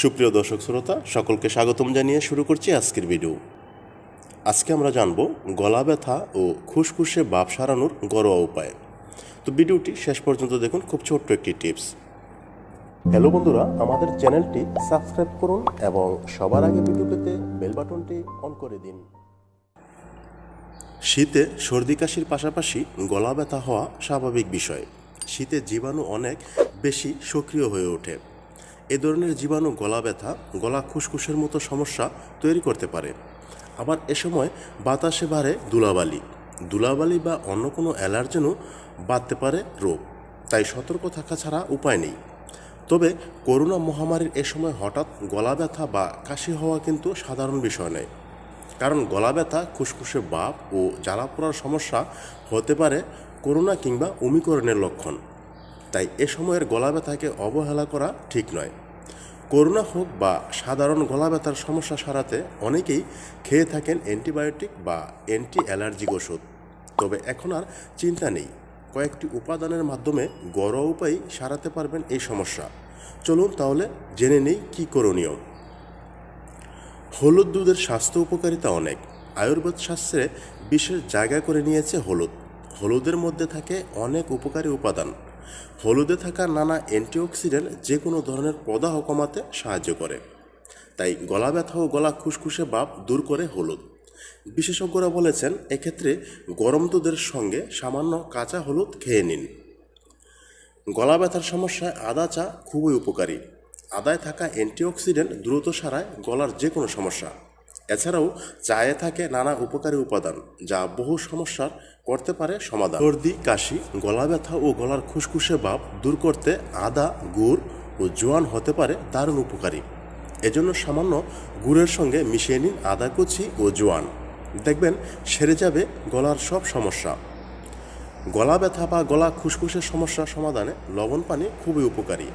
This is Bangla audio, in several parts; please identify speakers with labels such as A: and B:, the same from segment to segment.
A: সুপ্রিয় দর্শক শ্রোতা, সকলকে স্বাগতম জানিয়ে শুরু করছি আজকের ভিডিও আজকে আমরা জানব গলা ব্যথা ও খুসখুসে বাপ সারানোর ঘরোয়া উপায়। তো ভিডিওটি শেষ পর্যন্ত দেখুন, খুব ছোট্ট একটি টিপস হ্যালো বন্ধুরা, আমাদের চ্যানেলটি সাবস্ক্রাইব করুন এবং সবার আগে ভিডিও পেতে বেল বাটনটি অন করে দিন। শীতে সর্দি কাশির পাশাপাশি গলা ব্যথা হওয়া স্বাভাবিক বিষয়। শীতে জীবাণু অনেক বেশি সক্রিয় হয়ে ওঠে। এ ধরনের জীবাণু গলা ব্যথা, গলা খুসখুসের মতো সমস্যা তৈরি করতে পারে। আবার এ সময় বাতাসে বাড়ে ধুলাবালি। ধুলাবালি বা অন্য কোনো অ্যালার্জেনও বাড়তে পারে রোগ। তাই সতর্ক থাকা ছাড়া উপায় নেই। তবে করোনা মহামারীর এ সময় হঠাৎ গলা ব্যথা বা কাশি হওয়া কিন্তু সাধারণ বিষয় নয়। কারণ গলা ব্যথা, খুসখুসে বাপ ও জ্বালা পোড়ার সমস্যা হতে পারে করোনা কিংবা অমিকরণের লক্ষণ। তাই এ সময়ের গলা ব্যথাকে অবহেলা করা ঠিক নয়। করোনা হোক বা সাধারণ গলা ব্যথার সমস্যা সারাতে অনেকেই খেয়ে থাকেন অ্যান্টিবায়োটিক বা অ্যান্টি অ্যালার্জিক ওষুধ। তবে এখন আর চিন্তা নেই। কয়েকটি উপাদানের মাধ্যমে ঘরোয়া উপায়েই সারাতে পারবেন এই সমস্যা। চলুন তাহলে জেনে নেই কী করণীয়। হলুদ দুধের স্বাস্থ্য উপকারিতা অনেক। আয়ুর্বেদ শাস্ত্রে বিশেষ জায়গা করে নিয়েছে হলুদ। হলুদের মধ্যে থাকে অনেক উপকারী উপাদান। হলুদে থাকা নানা অ্যান্টিঅক্সিডেন্ট যে কোনো ধরনের প্রদাহ কমাতে সাহায্য করে। তাই গলা ব্যথা ও গলা খুসখুসে ভাব দূর করে হলুদ। বিশেষজ্ঞরা বলেছেন, এক্ষেত্রে গরম দুধের সঙ্গে সামান্য কাঁচা হলুদ খেয়ে নিন। গলা ব্যথার সমস্যায় আদা চা খুবই উপকারী। আদায় থাকা অ্যান্টিঅক্সিডেন্ট দ্রুত সারায় গলার যে কোনো সমস্যা। এছাড়াও চায়ে থাকে নানা উপকারী উপাদান যা বহু সমস্যার করতে পারে সমাধান। সর্দি, কাশি, গলা ব্যথা ও গলার খুসখুসে ভাব দূর করতে আদা, গুড় ও জোয়ান হতে পারে দারুণ উপকারী। এজন্য সামান্য গুড়ের সঙ্গে মিশিয়ে নিন আদা কুচি ও জোয়ান। দেখবেন সেরে যাবে গলার সব সমস্যা। গলা ব্যথা বা গলা খুসখুসের সমস্যা সমাধানে লবণ পানি খুবই উপকারী।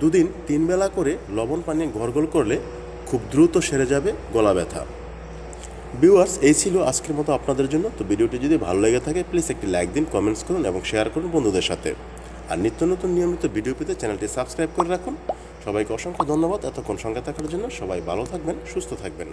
A: দুদিন তিন বেলা করে লবণ পানি গড়গড় করলে খুব দ্রুত সেরে যাবে গলা ব্যথা। ভিউয়ার্স, এই ছিল আজকের মতো আপনাদের জন্য। তো ভিডিওটি যদি ভালো লেগে থাকে প্লিজ একটি লাইক দিন কমেন্টস করুন এবং শেয়ার করুন বন্ধুদের সাথে। আর নিত্য নতুন নিয়মিত ভিডিও পেতে চ্যানেলটি সাবস্ক্রাইব করে রাখুন। সবাইকে অসংখ্য ধন্যবাদ এতক্ষণ সঙ্গে থাকার জন্য। সবাই ভালো থাকবেন, সুস্থ থাকবেন।